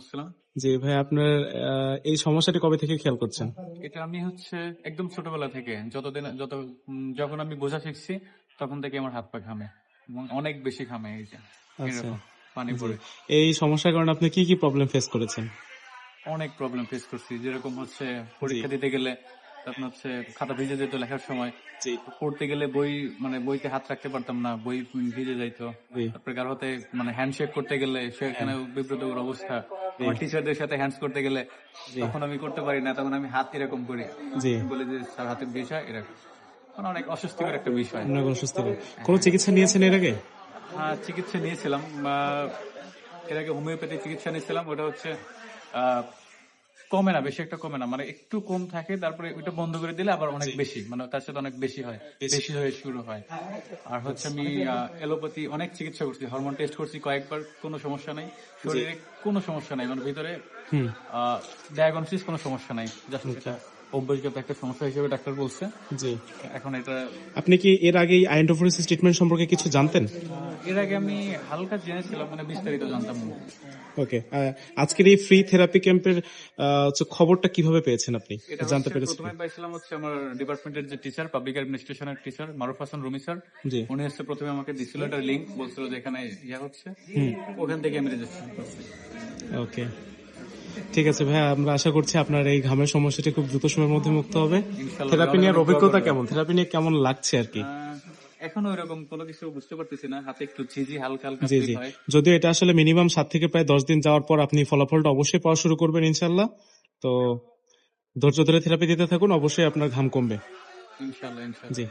আসসালাম। জি ভাই আপনার এই সমস্যাটি কবে থেকে খেয়াল করছেন? এটা আমি হচ্ছে একদম ছোটবেলা থেকে যতদিন যত যখন আমি বোঝা শিখছি তখন থেকে আমার হাত পা ঘামে অনেক বেশি ঘামে এই যে আচ্ছা। এরকম পানি পড়ে। এই সমস্যার কারণে আপনি কি কি প্রবলেম ফেস করেছেন? অনেক প্রবলেম ফেস করছি যেরকম হচ্ছে পরীক্ষা দিতে গেলে তখন হচ্ছে খাতা ভিজে যেত লেখার সময়। পড়তে গেলে বই মানে বইতে হাত রাখতে পারতাম না বই ভিজে যাইতো। তারপরে কারও হাতে মানে হ্যান্ডশেক করতে গেলে সেখানে বিব্রতকর অবস্থা। আমার টিচারদের সাথে হ্যান্ডস করতে গেলে তখন আমি করতে পারি না তখন আমি হাত এরকম করি। বলে যে স্যার হাতে বিষয় এরকম। অনেক অস্বস্তিকর একটা বিষয়। অনেক কোনো কোনো চিকিৎসা নিয়েছেন এর আগে? হ্যাঁ চিকিৎসা নিয়েছিলাম। এর আগে হোমিওপ্যাথি চিকিৎসা নিয়েছিলাম। ওটা হচ্ছে আহ, কমে না বেশি একটা কমে না। মানে একটু কম থাকে তারপরে ওইটা বন্ধ করে দিলে আবার অনেক বেশি। মানে তার সাথে অনেক বেশি হয় বেশি। হয়ে শুরু হয়। আর হচ্ছে আমি এলোপ্যাথি অনেক চিকিৎসা করছি হরমোন টেস্ট করছি কয়েকবার কোনো সমস্যা নাই। শরীরে কোনো সমস্যা নাই মানে ভিতরে ডায়াগনোসিস কোনো সমস্যা নাই জাস্ট অভ্যাসগত একটা সমস্যা হিসেবে ডাক্তার বলছে। জি। এখন এটা আপনি কি এর আগে আইন্ডোফোরিসিস ট্রিটমেন্ট সম্পর্কে কিছু জানতেন? এর আগে আমি হালকা জেনেছিলাম মানে বিস্তারিত জানতাম না। ওকে আজকের এই ফ্রি থেরাপি ক্যাম্পের খবরটা কীভাবে পেয়েছেন আপনি? জানতে পেরেছেন প্রথমে পাইছিলাম হচ্ছে আমার ডিপার্টমেন্টের যে টিচার পাবলিক অ্যাডমিনিস্ট্রেশনের টিচার মারুফ হাসান রুমি স্যার উনি হচ্ছে প্রথমে আমাকে দিছিল একটা লিঙ্ক বলছিল যে এখানে ইয়া হচ্ছে। ওখান থেকে আমি রেজিস্ট্রেশন করছি। ওকে। ঠিক আছে ভাই আমরা আশা করছি আপনার এই ঘামের সমস্যাটি খুব দ্রুত সময়ের মধ্যে মুক্ত হবে। থেরাপি দোয়া অভিজ্ঞতা কেমন? থেরাপি নিয়ে কেমন লাগছে আর কি? এখনও কোনো কিছু বুঝতে পারতেছি না হাতে একটু ঝিঝি হালকা হালকা জি জি। যদিও এটা আসলে মিনিমাম সাত থেকে প্রায় দশ দিন যাওয়ার পর আপনি ফলাফলটা অবশ্যই পাওয়া শুরু করবেন ইনশাল্লাহ তো ধৈর্য ধরে থেরাপি দিতে থাকুন অবশ্যই আপনার ঘাম কমবে। ইনশাল্লাহ ইনশাল্লাহ জি।